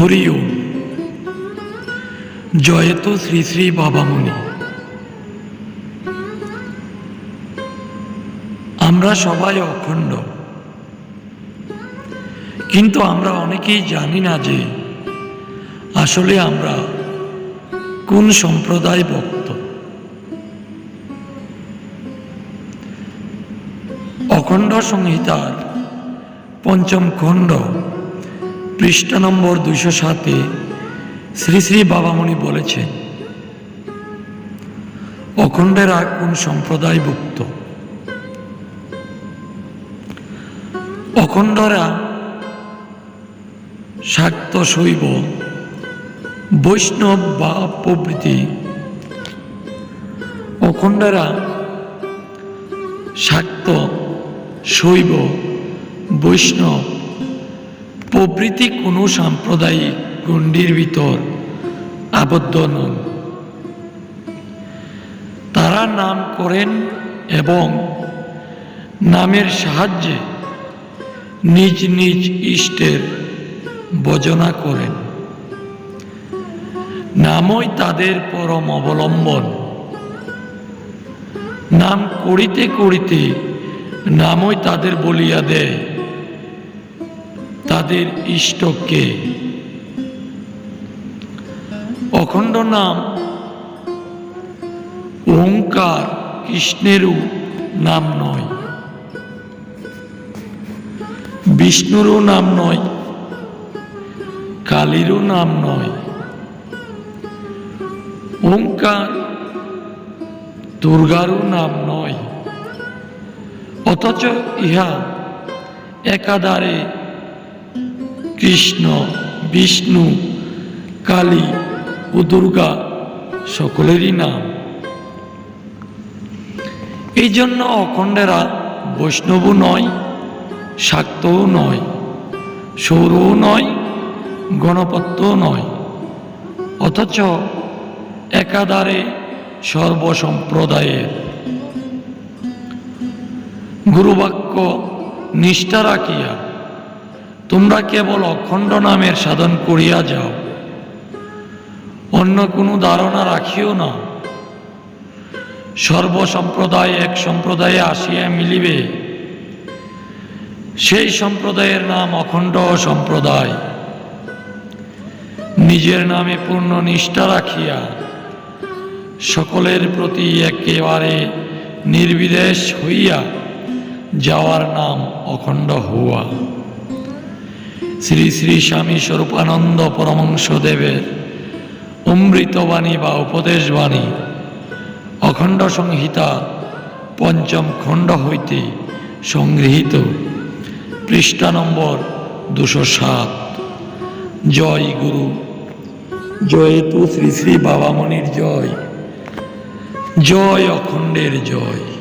হরি ওম জয়ত শ্রী শ্রী বাবামণি। আমরা সবাই অখণ্ড। কিন্তু আমরা অনেকেই জানি না যে আসলে আমরা কোন সম্প্রদায় ভক্ত। অখণ্ড সংহিতার পঞ্চম খণ্ড পৃষ্ঠা নম্বর দুশো সাতে শ্রী শ্রী বাবামণি বলেছেন, অখণ্ডেরা কোন সম্প্রদায়ভুক্ত? অখণ্ডরা শাক্ত শৈব, বৈষ্ণব বা প্রভৃতি। অখণ্ডরা শাক্ত শৈব, বৈষ্ণব প্রভৃতি কোনো সাম্প্রদায়িক গণ্ডির ভিতর আবদ্ধ নন। তারা নাম করেন এবং নামের সাহায্যে নিজ নিজ ইষ্টের ভজনা করেন। নামই তাদের পরম অবলম্বন। নাম করিতে করিতে নামই তাদের বলিয়া দেয়। তাদের ইষ্টকে। অখণ্ড নাম ওঙ্কার কৃষ্ণেরও নাম নয়। বিষ্ণুরও নাম নয়, কালীরও নাম নয়। ওঙ্কার দুর্গারও নাম নয়। অথচ ইহা একাধারে কৃষ্ণ, বিষ্ণু, কালী ও দুর্গা সকলেরই নাম। এই জন্য অখণ্ডেরা বৈষ্ণবও নয়, শাক্তও নয়, সৌরও নয়, গণপত্যও নয়। অথচ একাধারে সর্বসম্প্রদায়ের। গুরুবাক্য নিষ্ঠা রাখিয়া তোমরা কেবল অখণ্ড নামের সাধন করিয়া যাও। অন্য কোনো ধারণা রাখিও না। সর্বসম্প্রদায় এক সম্প্রদায়ে আসিয়া মিলিবে। সেই সম্প্রদায়ের নাম অখণ্ড সম্প্রদায়। নিজের নামে পূর্ণ নিষ্ঠা রাখিয়া সকলের প্রতি একেবারে নির্বিদেশ হইয়া যাওয়ার নাম অখণ্ড হওয়া। শ্রী শ্রী স্বামী স্বরূপানন্দ পরমংশ দেবের অমৃতবাণী বা উপদেশবাণী, অখণ্ড সংহিতা পঞ্চম খণ্ড হইতে সংগৃহীত, পৃষ্ঠা নম্বর দুশো সাত। জয় গুরু। জয় তু শ্রী শ্রী বাবামণির জয়। জয় অখণ্ডের জয়।